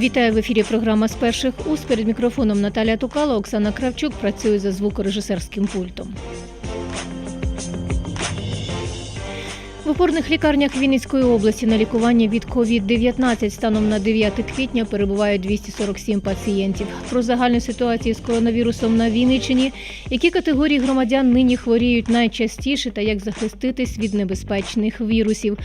Вітаю в ефірі. Програма з перших уст. Перед мікрофоном Наталя Тукало, Оксана Кравчук працює за звукорежисерським пультом. Опорних лікарнях Вінницької області на лікуванні від COVID-19 станом на 9 квітня перебувають 247 пацієнтів. Про загальну ситуацію з коронавірусом на Вінниччині, які категорії громадян нині хворіють найчастіше та як захиститись від небезпечних вірусів.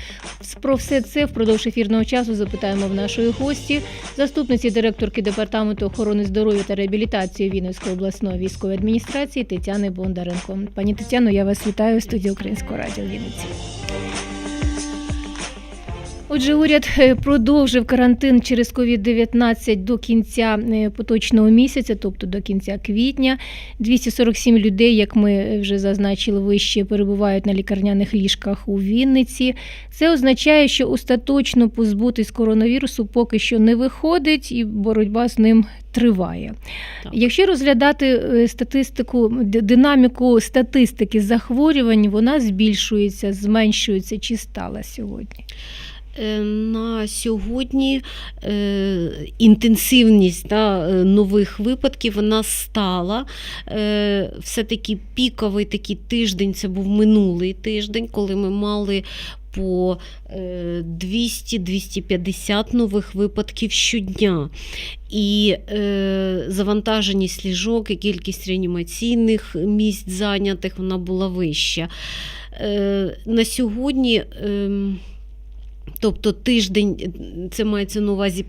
Про все це впродовж ефірного часу запитаємо в нашої гості, заступниці директорки департаменту охорони здоров'я та реабілітації Вінницької обласної військової адміністрації Тетяни Бондаренко. Пані Тетяно, я вас вітаю в студії Українського радіо Вінниці. Отже, уряд е, продовжив карантин через COVID-19 до кінця е, поточного місяця, тобто до кінця квітня. 247 людей, як ми вже зазначили вище, перебувають на лікарняних ліжках у Вінниці. Це означає, що остаточно позбутись коронавірусу поки що не виходить, і боротьба з ним триває. Так. Якщо розглядати е, статистику, динаміку статистики захворювань, вона збільшується, зменшується чи стала сьогодні? Е, На сьогодні е, інтенсивність да, е, нових випадків вона стала. Все-таки піковий такий тиждень це був минулий тиждень, коли ми мали по е, 200-250 нових випадків щодня. І завантаженість ліжок і кількість реанімаційних місць зайнятих вона була вища. На сьогодні. ем, Тобто тиждень, це мається на увазі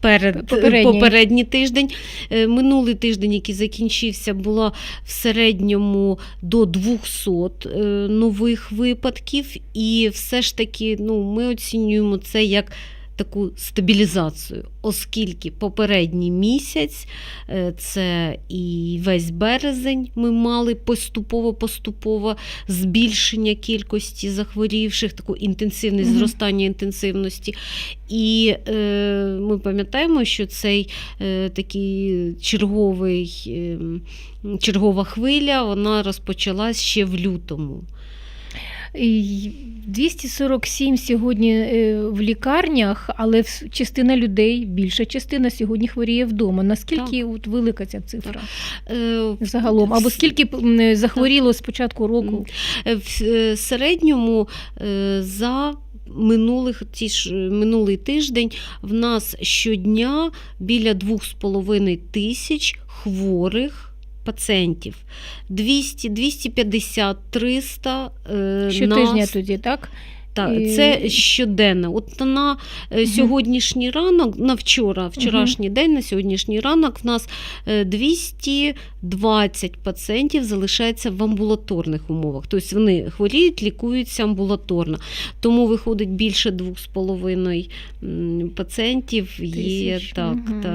перед Попередній. попередній тиждень. Е, Минулий тиждень, який закінчився, було в середньому до 200 е, нових випадків. І все ж таки ну, ми оцінюємо це як таку стабілізацію, оскільки попередній місяць, е, це і весь березень, ми мали поступово-поступово збільшення кількості захворівших, таку інтенсивність, Мгм. зростання інтенсивності. І е, ми пам'ятаємо, що цей е, такий черговий, е, чергова хвиля вона розпочалась ще в лютому. І 247 сьогодні е, в лікарнях, але частина людей, більша частина сьогодні хворіє вдома. Наскільки от велика ця цифра Е, загалом? Або скільки м, захворіло з початку року? Е, В е, середньому е, за минулих, ті ж, е, минулий тиждень в нас щодня біля 2,5 тисяч хворих. Пацієнтів 200, 250, 300 е, Щотижня нас, тоді, так? Так, І- це щоденно. От на е, сьогоднішній ранок, на вчора, вчорашній день, на сьогоднішній ранок в нас е, 220 пацієнтів залишається в амбулаторних умовах. Тобто вони хворіють, лікуються амбулаторно. Тому виходить більше 2,5 м, пацієнтів є Тисяч, так, мгм. та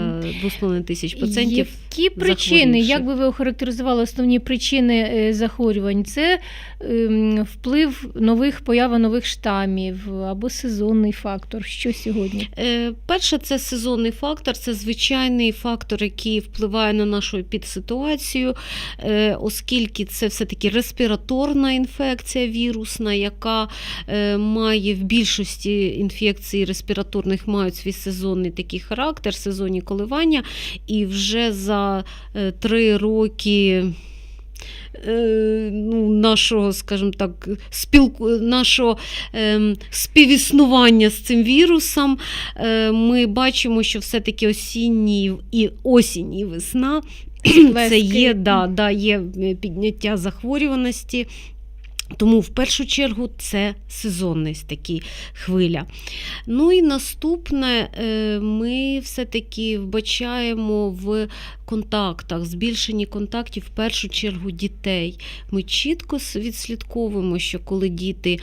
2,5 тисяч пацієнтів. Які причини, як би ви охарактеризували основні причини е, захворювань? Це ем, вплив нових поява нових штамів або сезонний фактор. Що сьогодні? Е, Перше, це сезонний фактор, це звичайний фактор, який впливає на нашу підситуацію, е, оскільки це все-таки респіраторна інфекція вірусна, яка е, має в більшості інфекцій респіраторних мають свій сезонний такий характер, сезонні коливання. І вже за три роки. Е, Ну, нашого, скажімо так, спілку, нашого ем, співіснування з цим вірусом, е, ми бачимо, що все-таки осінні і осінь і весна. Це є, да, да, є е, підняття захворюваності. Тому в першу чергу це сезонність такі хвиля. Ну і наступне, е, ми все-таки вбачаємо в контактах, збільшенні контактів в першу чергу дітей. Ми чітко відслідковуємо, що коли діти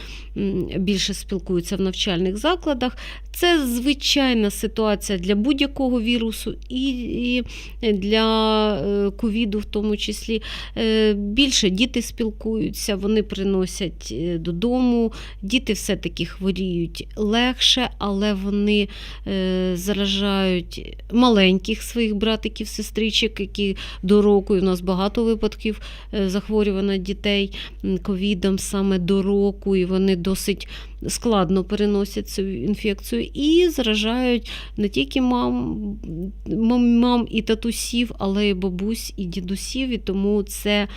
більше спілкуються в навчальних закладах, це звичайна ситуація для будь-якого вірусу і, для е, ковіду, в тому числі. Е, Більше діти спілкуються, вони приносять приносять е, додому. Діти все-таки хворіють легше, але вони е, заражають маленьких своїх братиків, сестричок, які до року, і у нас багато випадків е, захворювання дітей ковідом саме до року, і вони досить складно переносять цю інфекцію і заражають не тільки мам, мам, мам і татусів, але й бабусь і дідусів. І тому це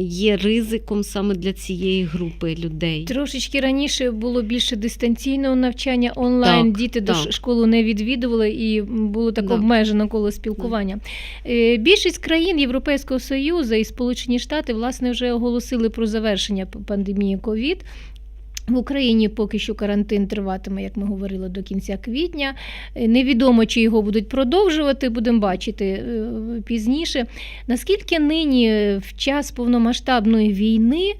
є ризиком саме для цієї групи людей. Трошечки раніше було більше дистанційного навчання онлайн. Так, Діти до так. до школу не відвідували і було так Да. обмежено коло спілкування. Так. Більшість країн Європейського Союзу і Сполучені Штати власне вже оголосили про завершення пандемії ковід. В Україні поки що карантин триватиме, як ми говорили, до кінця квітня. Е, Невідомо, чи його будуть продовжувати, будемо бачити е, пізніше. Наскільки нині е, в час повномасштабної війни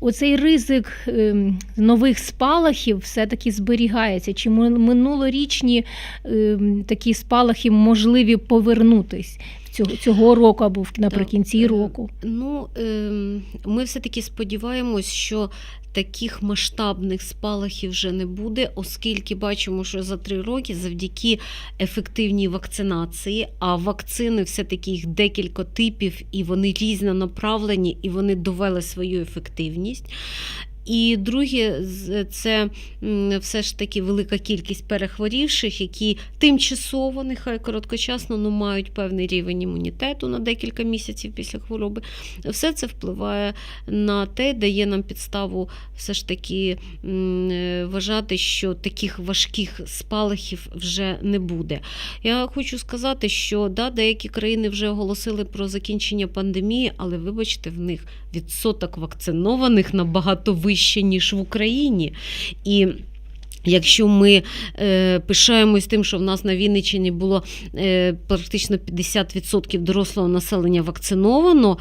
оцей ризик ем, нових спалахів все-таки зберігається? Чи ми- минулорічні ем, такі спалахи можливі повернутись цього, цього року або наприкінці е, року? Ну, ем, ми все-таки сподіваємось, що таких масштабних спалахів вже не буде, оскільки бачимо, що за три роки завдяки ефективній вакцинації, а вакцини все-таки їх декілька типів, і вони різно направлені, і вони довели свою ефективність. І друге, це все ж таки велика кількість перехворівших, які тимчасово, нехай короткочасно, ну, мають певний рівень імунітету на декілька місяців після хвороби. Все це впливає на те, дає нам підставу все ж таки вважати, що таких важких спалахів вже не буде. Я хочу сказати, що да, деякі країни вже оголосили про закінчення пандемії, але вибачте, в них відсоток вакцинованих набагато вище, ніж в Україні. І Якщо ми е, пишаємось тим, що в нас на Вінниччині було е, практично 50% дорослого населення вакциновано,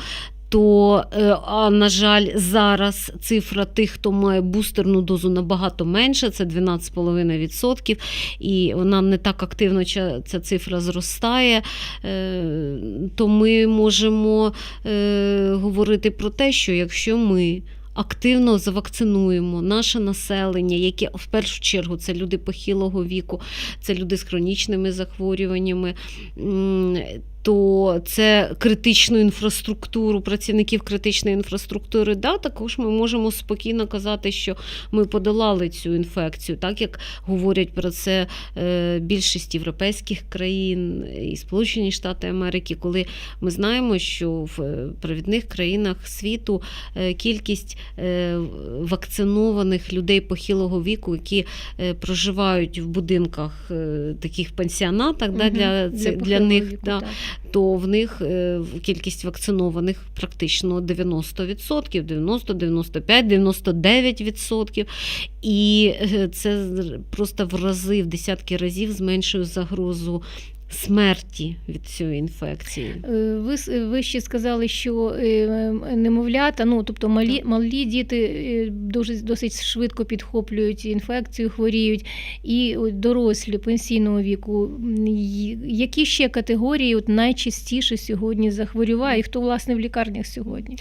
то, е, а на жаль, зараз цифра тих, хто має бустерну дозу, набагато менша, це 12,5%, і вона не так активно ця, цифра зростає, е, то ми можемо е, говорити про те, що якщо ми активно завакцинуємо наше населення, яке в першу чергу це люди похилого віку, це люди з хронічними захворюваннями. То це критичну інфраструктуру, працівників критичної інфраструктури. Да, також ми можемо спокійно казати, що ми подолали цю інфекцію, так як говорять про це е, більшість європейських країн і Сполучені Штати Америки, коли ми знаємо, що в е, провідних країнах світу е, кількість вакцинованих людей похилого віку, які проживають в будинках таких пенсіонатах, да, Мгм. для, це, для, них. віку, да, так. То в них е, кількість вакцинованих практично 90%, 90, 95, 99%. І е, це просто в рази, в десятки разів зменшує загрозу смерті від цієї інфекції. Е, Ви, ви ще сказали, що е, немовлята, ну тобто малі, малі діти е, дуже досить швидко підхоплюють інфекцію, хворіють, і дорослі пенсійного віку. Які ще категорії от найчастіше сьогодні захворювають? І хто власне в лікарнях сьогодні?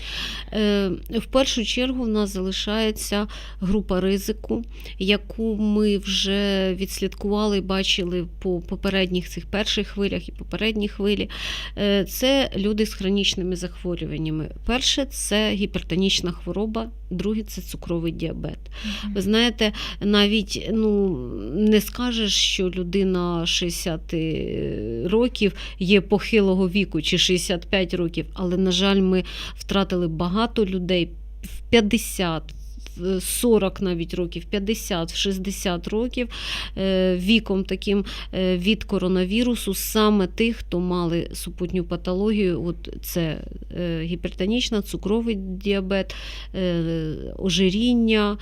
В першу чергу в нас залишається група ризику, яку ми вже відслідкували і бачили по попередніх цих перших хвилях і попередній хвилі. Е, Це люди з хронічними захворюваннями. Перше це гіпертонічна хвороба, друге це цукровий діабет. Ви знаєте, навіть ну, не скажеш, що людина 60 років є похилого віку чи 65 років, але, на жаль, ми втратили багато людей в 50. В 40 навіть років, 50-60 років е, віком таким е, від коронавірусу, саме тих, хто мали супутню патологію, от це е, гіпертонічна, цукровий діабет, ожиріння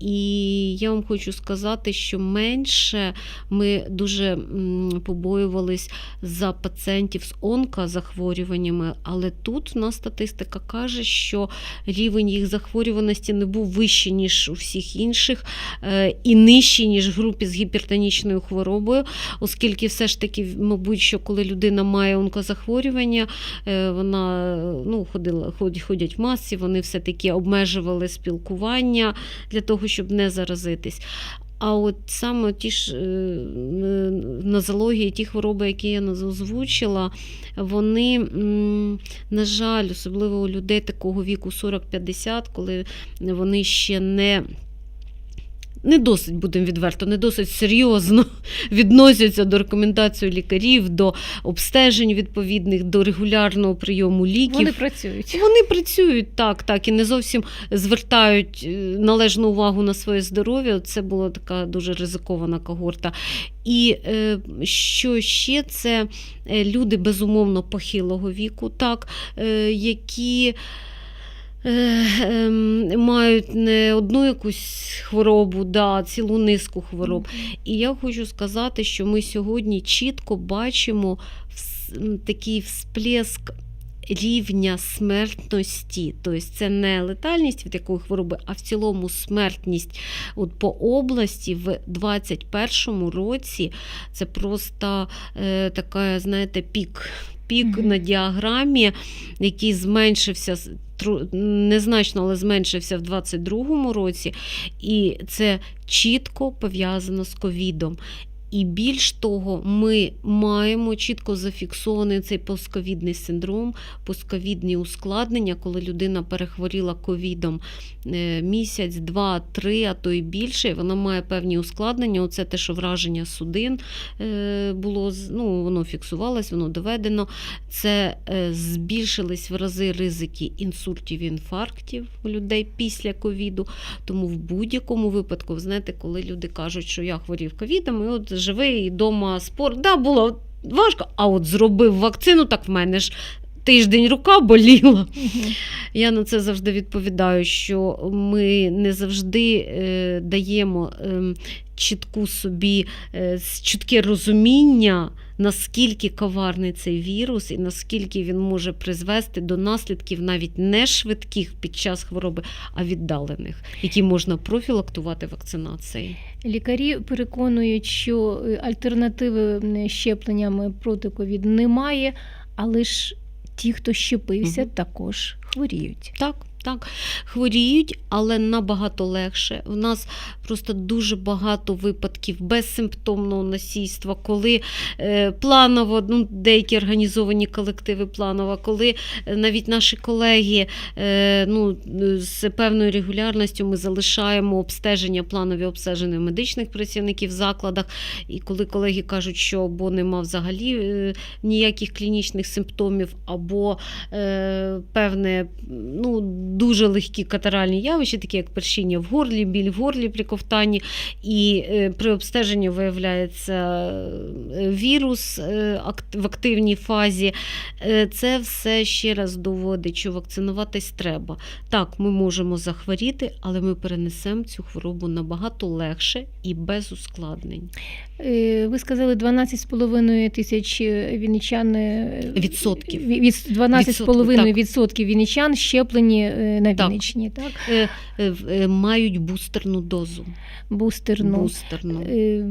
І я вам хочу сказати, що менше ми дуже м, побоювались за пацієнтів з онкозахворюваннями, але тут у нас статистика каже, що рівень їх захворюваності не був вищий, ніж у всіх інших, е, і нижчий, ніж в групі з гіпертонічною хворобою, оскільки все ж таки, мабуть, що коли людина має онкозахворювання, е, вона ну, ходила, ходять в масці, вони все-таки обмежували спілкування для того, щоб не заразитись. А от саме ті ж е, нозології, ті хвороби, які я озвучила, вони, на жаль, особливо у людей такого віку 40-50, коли вони ще не. Не досить, будемо відверто, не досить серйозно відносяться до рекомендацій лікарів, до обстежень відповідних, до регулярного прийому ліків. Вони працюють. Вони працюють так, так, і не зовсім звертають е, належну увагу на своє здоров'я. Це була така дуже ризикована когорта. І е, що ще це е, люди безумовно похилого віку, так, які. Е, ем, Мають не одну якусь хворобу, да, цілу низку хвороб. І я хочу сказати, що ми сьогодні чітко бачимо такий всплеск рівня смертності. Тобто це не летальність від якої хвороби, а в цілому смертність от по області в 2021 році це просто е, така, знаєте, пік. Пік Мгм. на діаграмі, який зменшився незначно, але зменшився в 2022 році, і це чітко пов'язано з ковідом. І більш того, ми маємо чітко зафіксований цей постковідний синдром, постковідні ускладнення, коли людина перехворіла ковідом е, місяць, два, три, а то й більше. Вона має певні ускладнення. Оце те, що враження судин е, було ну, воно фіксувалось, воно доведено. Це е, збільшились в рази ризики інсультів, інфарктів у людей після ковіду. Тому в будь-якому випадку, ви знаєте, коли люди кажуть, що я хворів ковідом, і от живий вдома спорт, да, було важко, а от зробив вакцину, так в мене ж тиждень рука боліла. Я на це завжди відповідаю, що ми не завжди е, даємо е, чітку собі е, чітке розуміння, наскільки коварний цей вірус і наскільки він може призвести до наслідків навіть не швидких під час хвороби, а віддалених, які можна профілактувати вакцинацією. Лікарі переконують, що е, альтернативи щепленнями проти ковід немає, але ж ті, хто щепився, Мгм. також хворіють. Так, так, хворіють, але набагато легше. У нас просто дуже багато випадків безсимптомного носійства, коли е, планово, ну, деякі організовані колективи планово, коли е, навіть наші колеги е, ну, з певною регулярністю ми залишаємо обстеження, планові обстеження медичних працівників в закладах. І коли колеги кажуть, що або нема взагалі е, ніяких клінічних симптомів, або е, певне ну, дуже легкі катаральні явища, такі як першіння в горлі, біль в горлі при ковтанні, і е, при обстеженні виявляється е, вірус е, в активній фазі. Це все ще раз доводить, що вакцинуватись треба. Так, ми можемо захворіти, але ми перенесемо цю хворобу набагато легше і без ускладнень. Ви сказали 12,5 тисяч вінничан Відсотків. ві- Від 12,5 Відсотків, відсотків вінничан щеплені на Так. Вінниччині, так? Е, е, е, Мають бустерну дозу. Бустерну. Бустерну. Е,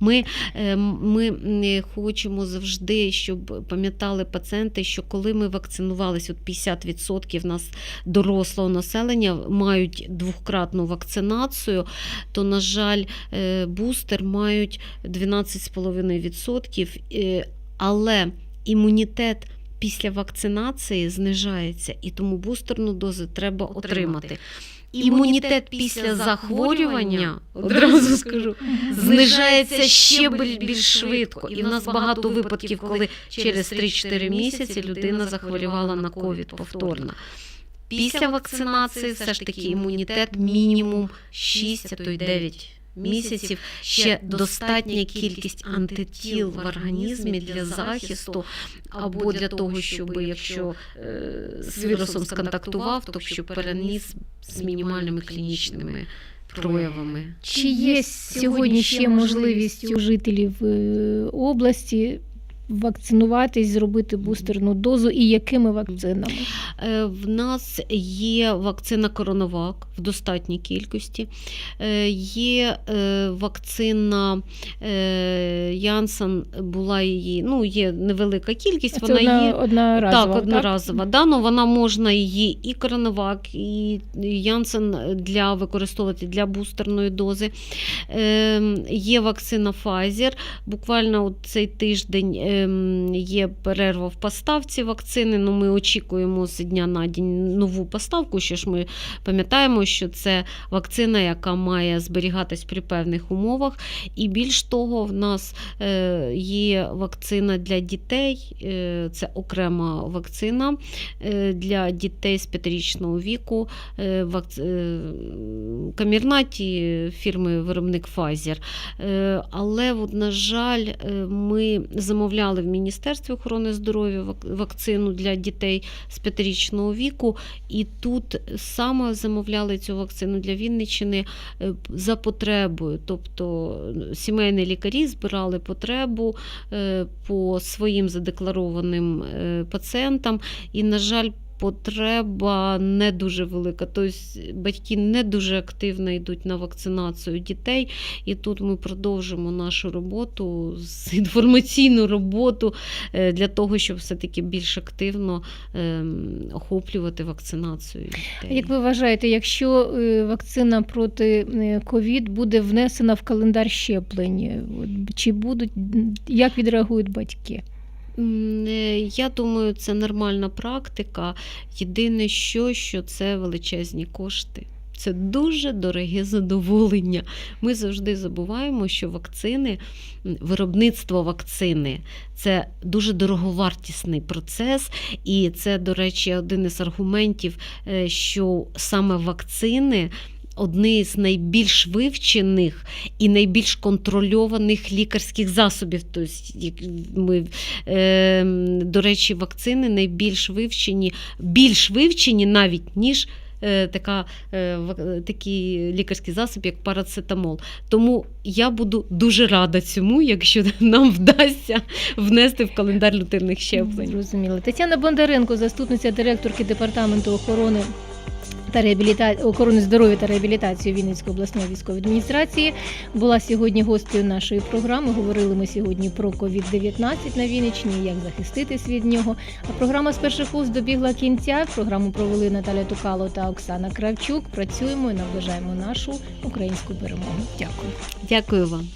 Ми, е, ми е, хочемо завжди, щоб пам'ятали пацієнти, що коли ми вакцинувалися, от 50% нас дорослого населення мають двократну вакцинацію, то, на жаль, е, бустер мають 12,5%, е, але імунітет. Після вакцинації знижається, і тому бустерну дозу треба отримати. Імунітет після захворювання, одразу скажу, знижається ще більш швидко. І в нас багато випадків, коли через 3-4 місяці людина захворювала на ковід повторно. Після вакцинації все ж таки імунітет мінімум 6, а то й 9 місяців ще достатня кількість антитіл в організмі для захисту, або для того, щоб якщо е, з вірусом сконтактував, то щоб переніс з мінімальними клінічними проявами. Чи є сьогодні ще можливість у жителів е, області вакцинуватись, зробити бустерну дозу і якими вакцинами? Е, В нас є вакцина Коронавак в достатній кількості. Е, Є е, вакцина Янсен, була її, ну, є невелика кількість, Це вона одна, є. одноразова. Так, одноразова. Да, ну, вона можна її і Коронавак, і Янсен для використовувати для бустерної дози. Е, є вакцина Pfizer. Буквально от цей тиждень ем, є перерва в поставці вакцини. Ну, ми очікуємо з дня на день нову поставку. Що ж ми пам'ятаємо, що це вакцина, яка має зберігатись при певних умовах. І більш того, в нас е, є вакцина для дітей, е, це окрема вакцина е, для дітей з п'ятирічного віку. Камірнаті фірми виробник Pfizer. Але, от, на жаль, ми замовляли в Міністерстві охорони здоров'я вак- вакцину для дітей з п'ятирічного віку, і тут саме замовляли цю вакцину для Вінниччини е, за потребою. Тобто е, сімейні лікарі збирали потребу е, по своїм задекларованим пацієнтам, і, на жаль, Потреба не дуже велика, тобто батьки не дуже активно йдуть на вакцинацію дітей, і тут ми продовжимо нашу роботу, з- інформаційну роботу е, для того, щоб все-таки більш активно ем, охоплювати вакцинацію дітей. Як ви вважаєте, якщо е, вакцина проти е, ковід буде внесена в календар щеплень, чи будуть як відреагують батьки? Е, Я думаю, це нормальна практика. Єдине, що, що це величезні кошти. Це дуже дороге задоволення. Ми завжди забуваємо, що вакцини, виробництво вакцини це дуже дороговартісний процес, і це, до речі, один із аргументів, е, що саме вакцини. Одні з найбільш вивчених і найбільш контрольованих лікарських засобів. Тобто, ми, е, до речі, вакцини найбільш вивчені, більш вивчені навіть, ніж е, така, е, такий лікарський засіб, як парацетамол. Тому я буду дуже рада цьому, якщо нам вдасться внести в календар лютирних щеплень. Зрозуміло. Тетяна Бондаренко, заступниця директорки департаменту охорони та реабіліта... охорони здоров'я та реабілітації Вінницької обласної військової адміністрації, була сьогодні гостею нашої програми. Говорили ми сьогодні про COVID-19 на Вінниччині, як захиститись від нього. А програма з перших вуз добігла кінця. Програму провели Наталя Тукало та Оксана Кравчук. Працюємо і наближаємо нашу українську перемогу. Дякую. Дякую вам.